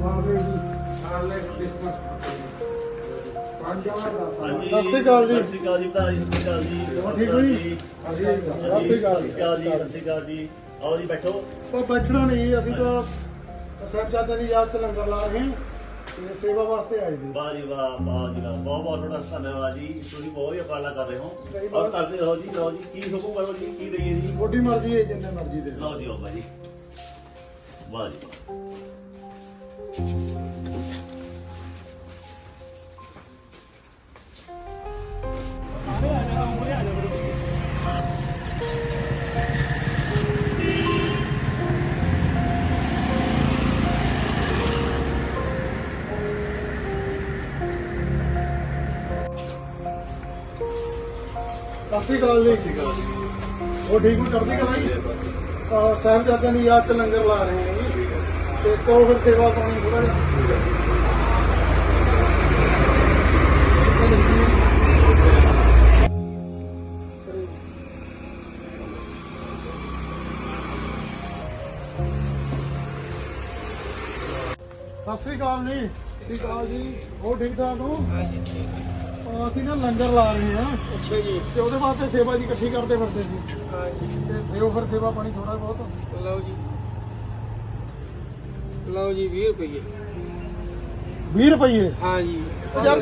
ਸਤਿ ਸ਼੍ਰੀ ਅਕਾਲ ਜੀ। ਸਤਿ ਸ਼੍ਰੀ ਅਕਾਲ ਜੀ ਜੀ ਸਤਿ ਸ਼੍ਰੀ ਅਕਾਲ ਜੀ। ਠੀਕ ਹੋ ਜੀ? ਸਤਿ ਸ਼੍ਰੀ ਅਕਾਲ। ਸਤਿ ਸ਼੍ਰੀ ਅਕਾਲ ਜੀ। ਸਤਿ ਸ਼੍ਰੀ ਅਕਾਲ ਜੀ ਆਓ ਜੀ ਬੈਠੋ। ਉਹ ਬੈਠਣਾ ਨਹੀਂ ਅਸੀਂ ਤਾਂ ਸਾਹਿਬਜ਼ਾਦੇ ਦੀ ਯਾਦ ਚ ਲੰਗਰ ਲਾ ਰਹੇ ਹਾਂ ਤੇ ਸੇਵਾ ਵਾਸਤੇ ਆਏ ਸੀ। ਵਾਹ ਜੀ ਵਾਹ ਵਾਹ ਜੀ ਵਾਹ। ਬਹੁਤ ਬਹੁਤ ਤੁਹਾਡਾ ਧੰਨਵਾਦ ਜੀ। ਤੁਸੀਂ ਬਹੁਤ ਹੀ ਉਪਰਾਲਾ ਕਰ ਰਹੇ ਹੋ। ਔਰ। ਕਰਦੇ ਰਹੋ ਜੀ ਲਓ ਜੀ। ਕੀ ਹੁਕਮ ਕਰੋ ਜੀ ਕੀ ਦਈਏ ਜੀ? ਤੁਹਾਡੀ ਮਰਜ਼ੀ ਹੈ ਜਿੰਨੇ ਮਰਜ਼ੀ ਦੇ ਲਓ ਜੀ ਬਾਬਾ ਜੀ ਵਾਹ ਜੀ ਵਾਹ। ਸਤਿ ਸ਼੍ਰੀ ਅਕਾਲ ਜੀ। ਉਹ ਠੀਕ ਨੂੰ ਚੜ੍ਹਦੀ ਕਲਾ ਜੀ? ਸਾਹਿਬਜ਼ਾਦਿਆਂ ਦੀ ਯਾਦ ਚ ਲੰਗਰ ਲਾ ਰਹੇ ਹਾਂ। ਜੀ ਤੇ ਕਰੋ ਫਿਰ ਸੇਵਾ ਪਾਣੀ ਥੋੜਾ ਜਿਹਾ। ਸਤਿ ਸ਼੍ਰੀ ਅਕਾਲ ਜੀ। ਸਤਿ ਸ਼੍ਰੀ ਅਕਾਲ ਜੀ। ਹੋਰ ਠੀਕ ਠਾਕ ਹੋ? ਅਹ ਅਸੀਂ ਨਾ ਲੰਗਰ ਲਾ ਰਹੇ ਹਾਂ। ਅੱਛਾ ਜੀ। ਤੇ ਉਹਦੇ ਵਾਸਤੇ ਸੇਵਾ ਜੀ ਇਕੱਠੀ ਕਰਦੇ ਫਿਰਦੇ ਸੀ। ਹਾਂ ਜੀ ਤੇ ਦਿਓ ਫਿਰ ਸੇਵਾ ਪਾਣੀ ਥੋੜਾ ਬਹੁਤ। ਲਓ ਜੀ। ਲਓ ਜੀ 20 ਰੁਪਏ 20 ਰੁਪਏ ਹਾਂ ਜੀ। ਯਾਰ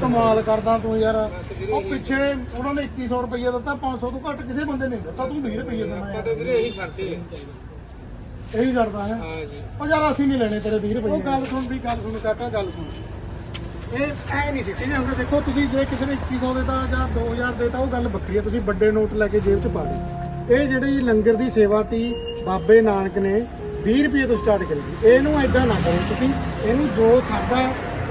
ਕਮਾਲ ਕਰਦਾ ਤੂੰ ਯਾਰ। ਉਹ ਪਿੱਛੇ ਉਹਨਾਂ ਨੇ 2100 ਰੁਪਏ ਦਿੱਤਾ 500 ਤੋਂ ਘੱਟ ਕਿਸੇ ਬੰਦੇ ਨੇ ਦਿੱਤਾ ਤੂੰ 20 ਰੁਪਏ ਦੇਣਾ ਆਪਾਂ। ਤਾਂ ਵੀਰੇ ਇਹੀ ਸਰਦੇ ਆ। ਇਹੀ ਕਰਦਾ ਹੈ। ਹਾਂ ਜੀ। ਉਹ ਯਾਰ ਅਸੀਂ ਨਹੀਂ ਲੈਣੇ ਤੇਰੇ 20 ਰੁਪਏ ਉਹ ਗੱਲ ਸੁਣ ਵੀ ਗੱਲ ਸੁਣ ਕਾਕਾ ਗੱਲ ਸੁਣ। ਇਹ ਐ ਨਹੀਂ ਸਿੱਟੀ ਜਾਂਦੇ ਦੇਖੋ ਤੁਸੀਂ ਜੇ ਕਿਸੇ ਨੇ 2100 ਦੇਤਾ ਜਾਂ 2000 ਦੇਤਾ ਉਹ ਗੱਲ ਵੱਖਰੀ ਹੈ ਤੁਸੀਂ ਵੱਡੇ ਨੋਟ ਲੈ ਕੇ ਜੇਬ 'ਚ ਪਾ ਦੇ ਇਹ ਜਿਹੜੀ ਲੰਗਰ ਦੀ ਸੇਵਾ ਤੀ ਬਾਬੇ ਨਾਨਕ ਨੇ 20 ਰੁਪਏ ਤੋਂ ਸਟਾਰਟ ਕਰੀ ਸੀ। ਇਹਨੂੰ ਐਦਾਂ ਨਾ ਕਰੋ ਤੁਸੀਂ। ਇਹਨੂੰ ਜੋ ਖਾਦਾ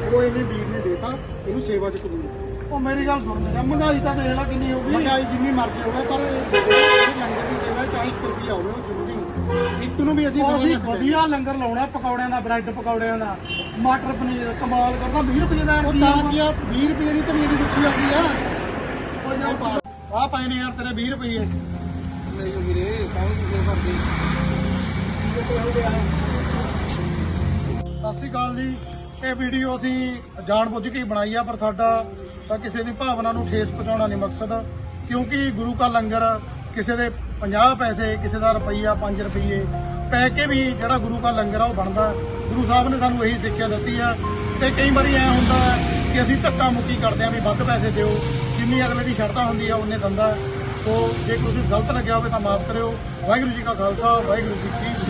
ਉਹ ਇਹਨੇ ਵੀਰ ਨੇ ਦੇਤਾ ਇਹਨੂੰ ਸੇਵਾ 'ਚ ਕਬੂਲ ਕਰੋ। ਉਹ ਮੇਰੀ ਗੱਲ ਸੁਣ ਮੇਰਾ ਮਹਿੰਗਾਈ ਤਾਂ ਦੇਖ ਲੈ ਕਿੰਨੀ ਹੋ ਗਈ। ਮਹਿੰਗਾਈ ਜਿੰਨੀ ਮਰਜ਼ੀ ਹੋਵੇ ਪਰ ਇਹ ਲੰਗਰ ਦੀ ਸੇਵਾ 40 ਰੁਪਏ ਹੋਵੇ ਉਹ ਜ਼ਰੂਰੀ ਇੱਕ ਨੂੰ ਵੀ ਅਸੀਂ ਅਸੀਂ ਵਧੀਆ ਲੰਗਰ ਲਾਉਣਾ ਪਕੌੜਿਆਂ ਦਾ ਬ੍ਰੈਡ ਪਕੌੜਿਆਂ ਦਾ। ਮਟਰ ਪਨੀਰ ਕਮਾਲ ਕਰਦਾ 20 ਰੁਪਏ ਦਾ ਉਹ ਤਾਂ ਕੀ ਆ 20 ਰੁਪਏ ਦੀ ਤਾਂ ਮੇਰੀ ਗੁੱਛੀ ਆ। ਗਈ ਆ ਆ ਪਏ ਨੇ ਯਾਰ ਤੇਰੇ 20 ਰੁਪਏ। ਨਹੀਂ ਵੀਰੇ ਕੌਣ ਕਿਸੇ ਕਰਦੇ ਸਤਿ ਸ਼੍ਰੀ ਅਕਾਲ ਜੀ। ਇਹ ਵੀਡੀਓ ਅਸੀਂ ਜਾਣਬੁੱਝ ਕੇ ਬਣਾਈ ਆ, ਪਰ ਸਾਡਾ ਤਾਂ ਕਿਸੇ ਦੀ ਭਾਵਨਾ ਨੂੰ ਠੇਸ ਪਹੁੰਚਾਉਣਾ ਨਹੀਂ ਮਕਸਦ, ਕਿਉਂਕਿ ਗੁਰੂ ਕਾ ਲੰਗਰ ਕਿਸੇ ਦੇ 50 ਪੈਸੇ, ਕਿਸੇ ਦਾ ਰੁਪਈਆ 5 ਰੁਪਈਏ, ਪੈ ਕੇ ਵੀ ਜਿਹੜਾ ਗੁਰੂ ਕਾ ਲੰਗਰ ਆ ਉਹ ਬਣਦਾ। ਗੁਰੂ ਸਾਹਿਬ ਨੇ ਸਾਨੂੰ ਇਹੀ ਸਿੱਖਿਆ ਦਿੱਤੀ ਆ ਤੇ ਕਈ ਵਾਰੀ ਐ ਹੁੰਦਾ ਕਿ ਅਸੀਂ ਧੱਕਾ ਮੁੱਕੀ ਕਰਦੇ ਆ ਵੀ ਵੱਧ ਪੈਸੇ ਦਿਓ, ਜਿੰਨੀ ਅਗਲੇ ਦੀ ਸ਼ਰਤਾਂ ਹੁੰਦੀ ਆ ਉਹਨੇ ਦੰਦਾ। ਸੋ ਜੇ ਕੁਝ ਗਲਤ ਲੱਗਿਆ ਹੋਵੇ ਤਾਂ ਮਾਫ ਕਰਿਓ। ਵਾਹਿਗੁਰੂ ਜੀ ਕਾ ਖਾਲਸਾ, ਵਾਹਿਗੁਰੂ ਜੀ ਕੀ